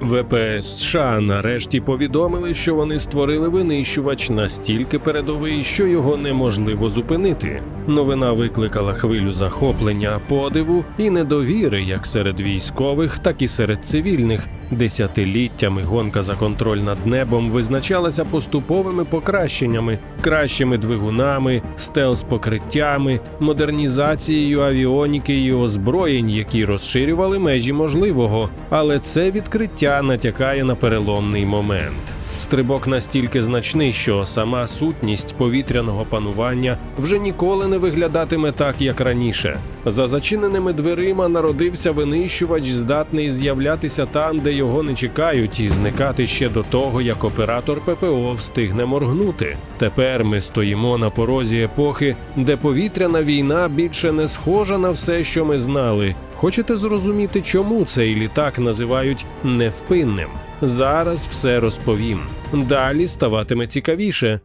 ВПС США нарешті повідомили, що вони створили винищувач настільки передовий, що його неможливо зупинити. Новина викликала хвилю захоплення, подиву і недовіри як серед військових, так і серед цивільних. Десятиліттями гонка за контроль над небом визначалася поступовими покращеннями, кращими двигунами, стелс-покриттями, модернізацією авіоніки і озброєнь, які розширювали межі можливого. Але це відкриття натякає на переломний момент. Стрибок настільки значний, що сама сутність повітряного панування вже ніколи не виглядатиме так, як раніше. За зачиненими дверима народився винищувач, здатний з'являтися там, де його не чекають, і зникати ще до того, як оператор ППО встигне моргнути. Тепер ми стоїмо на порозі епохи, де повітряна війна більше не схожа на все, що ми знали. Хочете зрозуміти, чому цей літак називають невпинним? Зараз все розповім. Далі ставатиме цікавіше.